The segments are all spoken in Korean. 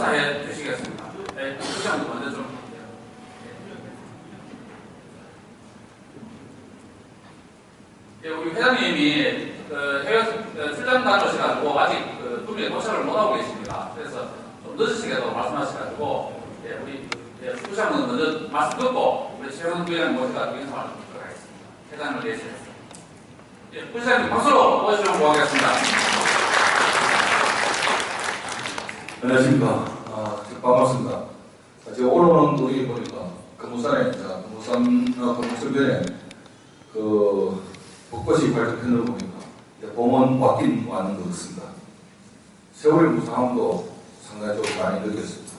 인사해 주시겠습니다. 네, 부장님 먼저 좀. 예, 우리 회장님이 그 해외 어, 출장 다녀오셔가지고 아직 그 두비에 도착을 못하고 계십니다. 그래서 좀 늦으시게도 말씀하셔가지고 예, 우리 예, 부장님 먼저 말씀 듣고 우리 최영 부장님 모셔가지고 인사를 드리도록 하겠습니다. 회장님을 위해서. 예, 부장님 박수로 모시면 고하겠습니다. 안녕하십니까. 반갑습니다. 아, 제가 오늘은 우리 보니까 금우산에, 자, 금우산, 어, 금우선변에 그 벚꽃이 발전편을 보니까 이제 봄은 왔긴 왔는 것 같습니다. 세월의 무상함도 상당히 좀 많이 느꼈습니다.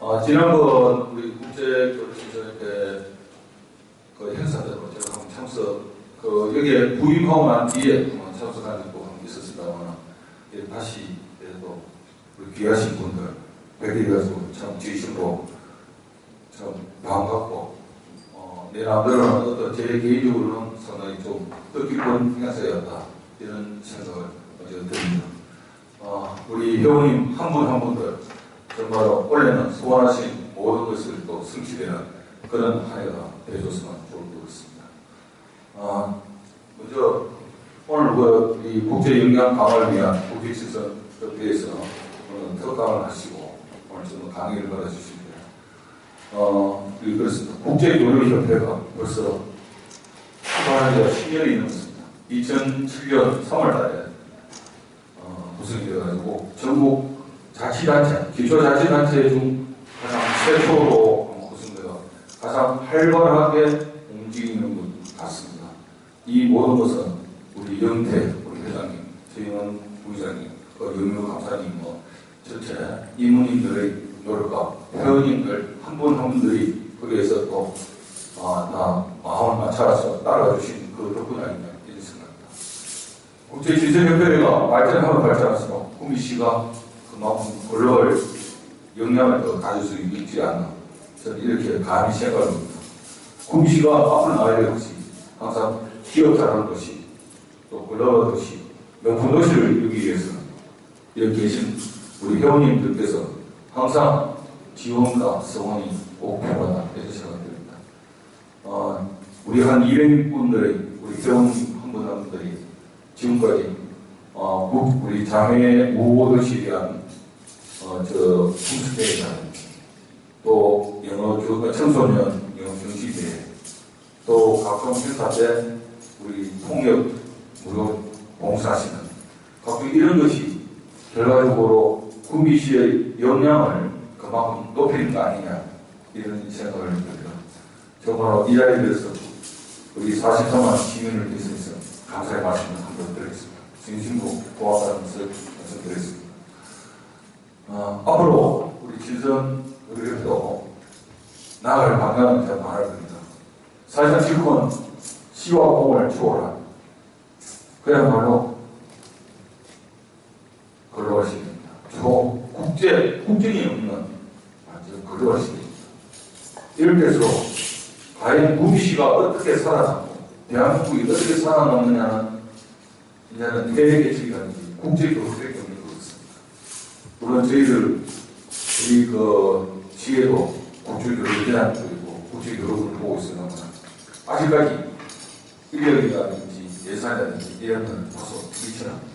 아, 지난번 우리 국제교류시설 때그 행사대로 제가 한번 참석, 그 여기에 부임하고 난 뒤에 참석한 적도 있었습니다만, 이제 다시 또 우리 귀하신 분들 뵙게 돼가지고 참 진심으로 참 반갑고 어, 내 나름대로는 어떤 제 개인적으로는 상당히 좀 뜻깊은 행사였다 이런 생각을 어제 듭니다. 어, 우리 회원님 한 분 한 분들 정말로 원래는 소원하신 모든 것을 또 성취되는 그런 한 해가 되어줬으면 좋을 것 같습니다. 어, 먼저 오늘 그 이 국제 영양 강화를 위한 국제시설 협회에서 특강을 하시고 강의를 받아주십니다. 어, 그렇습니다. 국제교류협회가 벌써 출발한 지가 10년이 넘었습니다. 2007년 3월 달에 어, 구성이 되어가지고 전국 자치단체, 기초자치단체 중 가장 최초로 구성되어 가장 활발하게 움직이는 것 같습니다. 이 모든 것은 우리 영태, 우리 회장님, 최영원 부의장님, 그 영유 감사님, 뭐 전체 이모님들의 노력과 회원님들 한 분 한 분들이 거기에서 또 아, 다 마음을 맞춰서 따라가 주신 그 덕분 아니냐 이런 생각입니다. 국제지선협회가 발전하면 발전할수록 구미 씨가 그만큼 글로벌 영향을 더 가질 수 있지 않나 저는 이렇게 감히 생각을 합니다. 구미 씨가 앞으로 나아야 될 것이 항상 기업 잘하는 것이 또 글로벌 도시 명품 도시를 이루기 위해서는 여기 계신 우리 회원님들께서 항상 지원과 성원이 꼭 필요하다 이렇게 생각됩니다. 어, 우리 한 200분들의 우리 회원님 한분 한 분들이 지금까지 어, 국- 우리 장애 우호도시에 대한 어, 저 풍수대회나 또 영어 교 청소년 영어 경시대회 또 각종 행사 때 우리 통역 무료 봉사하시는 각종 이런 것이 결과적으로 구미시의 역량을 그만큼 높이는 거 아니냐 이런 생각을 합니다. 정말로 이 자리에 대해서 우리 43만 시민을 위해서 감사의 말씀을 한번 드리겠습니다. 진심으로 고맙다는 것을 말씀드리겠습니다. 어, 앞으로 우리 진선 의료도 나아갈 방향은 제가 말할 겁니다. 사실상 지금은 시와 공을 초월한 그야말로 글로벌 시대입니다. 저 국제, 국정이 없는 완전 글로벌 시대입니다. 이럴 때일수록 과연 구미시가 어떻게 살아남고 대한민국이 어떻게 살아남느냐는 이제는 대개척이 아니지 국제교류밖에 없는 것 같습니다. 물론 저희들 우리 그 시에도 국제교류 대한 그리고 국제교류를 보고 있으나 아직까지 인력이라든지 예산이라든지 이런 건 벌써 미쳐납니다.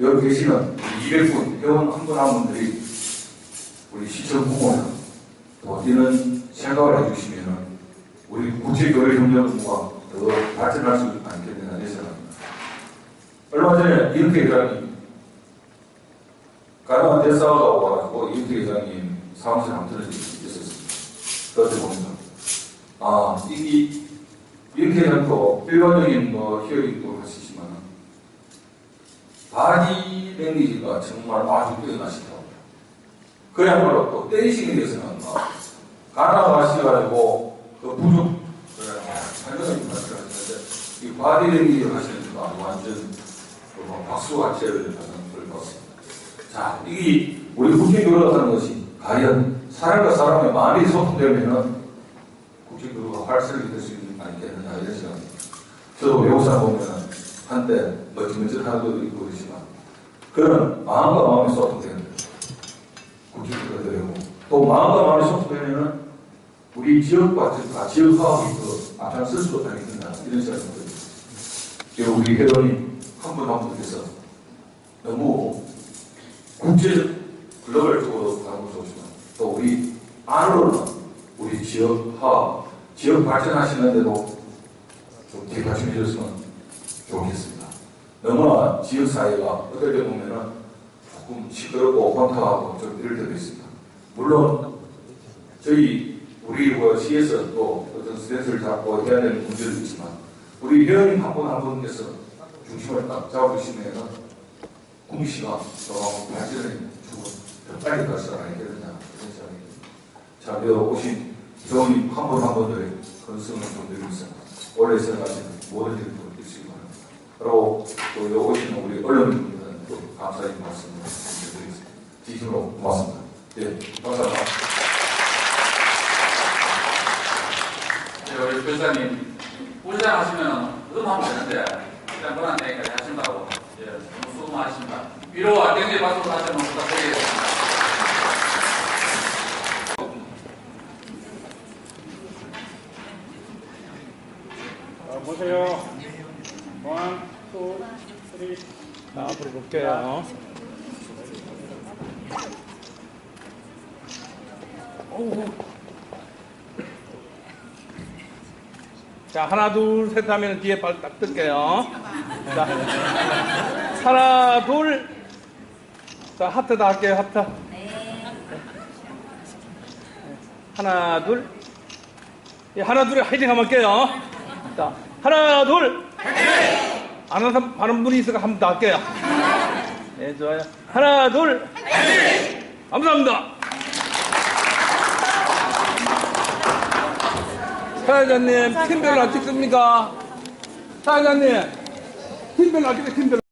여기 계시는 200분 회원 한 분 한 분들이 우리 시청 부모는 또 이런 생각을 해주시면 우리 국제교류협력부가 더 발전할 수 있겠느냐 이런 생각입니다. 얼마 전에 이은태 회장님 가나안 대사가 와가지고 이은태 회장님 사무실 한번 들은 적이 있었습니다. 그때 보니까 아 이게 이은태 회장도 일반적인 뭐 히어링도 하시지만 바디 랭귀지가 정말 아주 뛰어나시다고. 그야말로 또 댄싱에 대해서는 막 가나 가시가지고 그 부족 설명을 말씀하셨는데 이 바디 랭귀지 하시는 거 아주 완전 박수가 제를 하는 걸 봤습니다. 자, 이게 우리 국제교류가 하는 것이 과연 사람과 사람의 마음이 소통되면은 국제교류가 활성이 될 수 있는 거 아니겠느냐 이런 생각입니다. 저도 외국사 보면 한때 하는 것도 있고 그렇지만 그런 마음과 마음이 소통되는 국제교류 또 마음과 마음의 성숙하면은 우리 지역과 즉 아, 지역 화합이 그 앞장설 수 없다겠다. 이런 생각이 듭니다. 우리 회원님 한분한 분께서 너무 국제적 글로벌적으로 가고 좋지만 또 우리 안으로는 우리 지역 화합, 지역 발전하시는데도 좀좀 해줬으면 좋겠습니다. 너무나 지역 사회가 어떨 때 보면은 조금 시끄럽고 혼탁하고 좀 이럴 때도 있습니다. 물론 저희 우리 그 시에서 또 어떤 스탠스를 잡고 해야 되는 문제도 있지만 우리 회원님 한 분 한 분께서 중심을 딱 잡아주시면 국시가 더 발전을 주고 더 빨리 갈 수가 있겠느냐 이런 생각이. 자, 그래서 오신 회원님 한 분 한 분들의 건승을 좀 드리면서 원래 생각하시는 모든 일을 드리시기 바랍니다. 그리고 또 여기 오시는 우리 언론인들은 또 감사의 말씀을 드리겠습니다. 진심으로 고맙습니다. 예, 감사합니다. 네, 우리 교사님, 우리장 하시면 음하면 되는데, 일단 그런 데까지 하신다고, 예, 너무 수고하십니다. 위로와 격려 박수 다시 한번 부탁드리겠습니다. 자, 보세요. 원, 투, 쓰리. 자, 어우. 자, 하나, 둘, 셋 하면 뒤에 발 딱 뜰게요. 자, 하나, 둘. 자, 하트 다 할게요, 하트. 하나, 둘. 예, 하나, 둘, 화이팅 한번 할게요. 자, 하나, 둘. 안 하는, 사람- 하는 분이 있어서 한번 더 할게요. 네, 좋아요. 하나, 둘. 감사합니다. 사회자님, 팀별로 안 찍습니까? 사회자님, 팀별로 안 찍어요, 팀별로.